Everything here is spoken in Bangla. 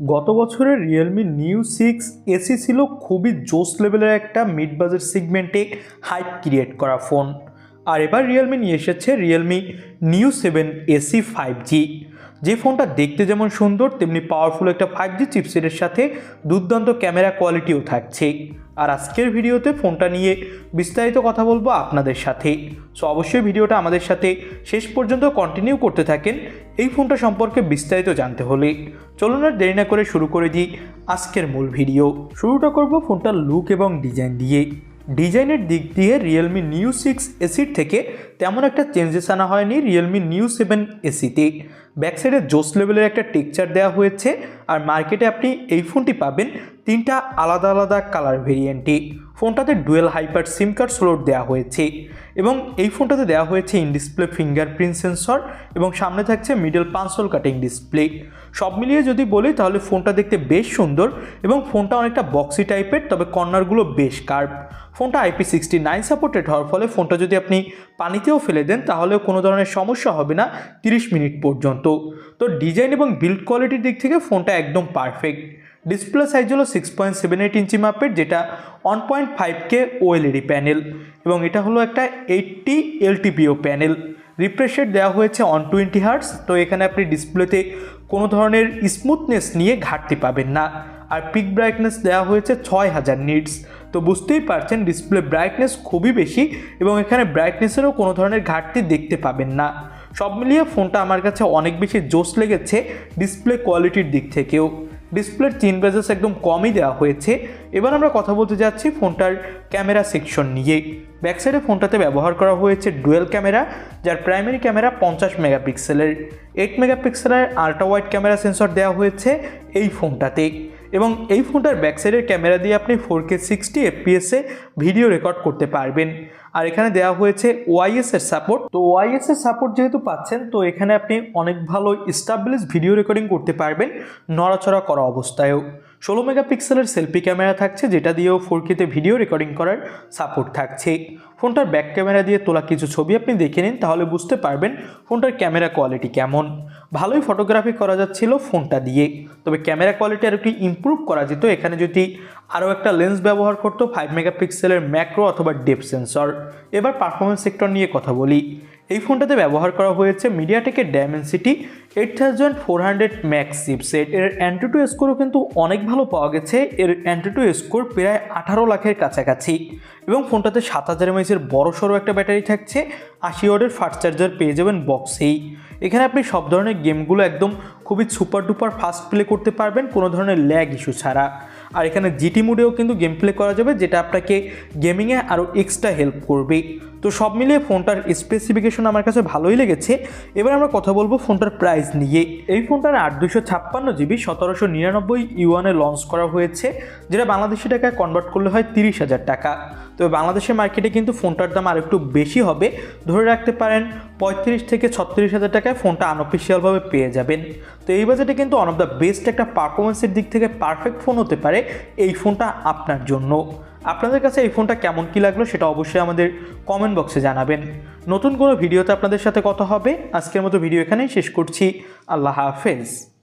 গত বছরের রিয়েলমি নিউ সিক্স এসি ছিল খুবই জোস লেভেলের একটা মিড বাজেট সিগমেন্টে হাইপ ক্রিয়েট করা ফোন আর এবার রিয়েলমি নিয়ে এসেছে Realme new seven AC five G যে ফোনটা দেখতে যেমন সুন্দর, তেমনি পাওয়ারফুল একটা ফাইভ জি চিপসেটের সাথে দুর্দান্ত ক্যামেরা কোয়ালিটিও থাকছে। আর আজকের ভিডিওতে ফোনটা নিয়ে বিস্তারিত কথা বলব আপনাদের সাথে। সো অবশ্যই ভিডিওটা আমাদের সাথে শেষ পর্যন্ত কন্টিনিউ করতে থাকেন এই ফোনটা সম্পর্কে বিস্তারিত জানতে হলে। চলুন আর দেরি না করে শুরু করে দিই আজকের মূল ভিডিও। শুরুটা করব ফোনটার লুক এবং ডিজাইন দিয়ে। ডিজাইনের দিক দিয়ে রিয়েলমি নিউ সিক্স এসির থেকে তেমন একটা চেঞ্জেস আনা হয়নি রিয়েলমি নিউ সেভেন এসিতে ব্যাক সাইডে জোস লেভেলের একটা টেক্সচার দেওয়া হয়েছে আর মার্কেটে আপনি এই ফোনটি পাবেন তিনটা আলাদা আলাদা কালার ভেরিয়েন্টে। ফোনটাতে dual hyper SIM card slot দেওয়া হয়েছে এবং এই ফোনটাতে দেওয়া হয়েছে ইন ডিসপ্লে ফিঙ্গারপ্রিন্ট সেন্সর এবং সামনে থাকছে মিডল পাঁচশোল কাটিং ডিসপ্লে। সব মিলিয়ে যদি বলি তাহলে ফোনটা দেখতে বেশ সুন্দর এবং ফোনটা অনেকটা বক্সি টাইপের, তবে কর্নারগুলো বেশ কার্ভ। ফোনটা আইপি সিক্সটি নাইন সাপোর্টেড হওয়ার ফলে ফোনটা যদি আপনি পানিতেও ফেলে দেন তাহলেও কোনো ধরনের সমস্যা হবে না তিরিশ মিনিট পর্যন্ত। তো ডিজাইন এবং বিল্ড কোয়ালিটির দিক থেকে ফোনটা একদম পারফেক্ট ডিসপ্লে সাইজ হলো six point seven eight inch মাপের, যেটা one point five K OLED panel এবং এটা হলো একটা eighty LTPO panel refresh rate দেওয়া হয়েছে অন টোয়েন্টি হার্টস তো এখানে আপনি ডিসপ্লেতে কোনো ধরনের স্মুথনেস নিয়ে ঘাটতি পাবেন না। আর পিক ব্রাইটনেস দেওয়া হয়েছে ছয় হাজার নিটস তো বুঝতেই পারছেন ডিসপ্লে ব্রাইটনেস খুবই বেশি এবং এখানে ব্রাইটনেসেরও কোনো ধরনের ঘাটতি দেখতে পাবেন না। সব মিলিয়ে ফোনটা আমার কাছে অনেক বেশি জোশ লেগেছে ডিসপ্লে কোয়ালিটির দিক থেকেও। ডিসপ্লের তিন বেজেস একদম কমই দেওয়া হয়েছে। এবার আমরা কথা বলতে যাচ্ছি ফোনটার ক্যামেরা সেকশন নিয়ে। ব্যাক সাইডে ফোনটাতে ব্যবহার করা হয়েছে ডুয়েল ক্যামেরা, যার প্রাইমারি ক্যামেরা পঞ্চাশ মেগাপিক্সেলের। এইট মেগাপিক্সেলের আল্ট্রা ওয়াইড ক্যামেরা সেন্সর দেওয়া হয়েছে এই ফোনটাতে। এবং এই ফোনটার ব্যাকসাইডের ক্যামেরা দিয়ে আপনি ফোর কে সিক্সটি এফপিএসে ভিডিও রেকর্ড করতে পারবেন। আর এখানে দেওয়া হয়েছে ওয়াইএস এর সাপোর্ট তো ওয়াইএস এর সাপোর্ট যেহেতু পাচ্ছেন, তো এখানে আপনি অনেক ভালো স্টাবলিশ ভিডিও রেকর্ডিং করতে পারবেন, নড়াচড়া করা অবস্থায়ও। ষোলো মেগাপিক্সেলের সেলফি ক্যামেরা থাকছে, যেটা দিয়েও ফোর কেতে ভিডিও রেকর্ডিং করার সাপোর্ট থাকছে। ফোনটার ব্যাক ক্যামেরা দিয়ে তোলা কিছু ছবি আপনি দেখে নিন, তাহলে বুঝতে পারবেন ফোনটার ক্যামেরা কোয়ালিটি কেমন। ভালোই ফটোগ্রাফি করা যাচ্ছিল ফোনটা দিয়ে। তবে ক্যামেরা কোয়ালিটি আর একটু ইম্প্রুভ করা যেত, এখানে যদি আরও একটা লেন্স ব্যবহার করতো ফাইভ মেগাপিক্সেলের ম্যাক্রো অথবা ডেপ সেন্সর এবার পারফরমেন্স সেক্টর নিয়ে কথা বলি। এই ফোনটাতে ব্যবহার করা হয়েছে মিডিয়াটেকের Dimensity eight thousand four hundred max chipset এর অ্যান্টি টু স্কোরও কিন্তু অনেক ভালো পাওয়া গেছে। এর অ্যান্টি টু স্কোর প্রায় আঠারো লাখের কাছাকাছি। এবং ফোনটাতে সাত হাজার এমএসের বড় সড়ো একটা ব্যাটারি থাকছে। আশি ওয়ার্ডের ফাস্ট চার্জার পেয়ে যাবেন বক্সেই এখানে আপনি সব ধরনের গেমগুলো একদম খুবই সুপার ডুপার ফাস্ট প্লে করতে পারবেন। কোনো ধরনের ল্যাগ ইস্যু ছাড়া। আর এখানে জিটি মুডেও কিন্তু গেম প্লে করা যাবে, যেটা আপনাকে গেমিংয়ে আরও এক্সট্রা হেল্প করবে। তো সব মিলিয়ে ফোনটার স্পেসিফিকেশন আমার কাছে ভালোই লেগেছে। এবার আমরা কথা বলব ফোনটার প্রাইস নিয়ে। এই ফোনটার আট দুশো ছাপ্পান্ন জিবি, সতেরোশো নিরানব্বই ইউয়ানে লঞ্চ করা হয়েছে, যেটা বাংলাদেশি টাকায় কনভার্ট করলে হয় তিরিশ হাজার টাকা। তবে বাংলাদেশের মার্কেটে কিন্তু ফোনটার দাম আর একটু বেশি হবে। ধরে রাখতে পারেন পঁয়ত্রিশ থেকে ছত্রিশ হাজার টাকায় ফোনটা আনঅফিসিয়ালভাবে পেয়ে যাবেন। তো এই বাজেটে কিন্তু ওয়ান অফ দ্য বেস্ট একটা পারফরমেন্সের দিক থেকে পারফেক্ট ফোন হতে পারে এই ফোনটা আপনার জন্য। আপনাদের কাছে এই ফোনটা কেমন কী লাগল সেটা অবশ্যই আমাদের কমেন্ট বক্সে জানাবেন। নতুন কোনো ভিডিওতে আপনাদের সাথে কথা হবে। আজকের মতো ভিডিও এখানেই শেষ করছি। আল্লাহ হাফেজ।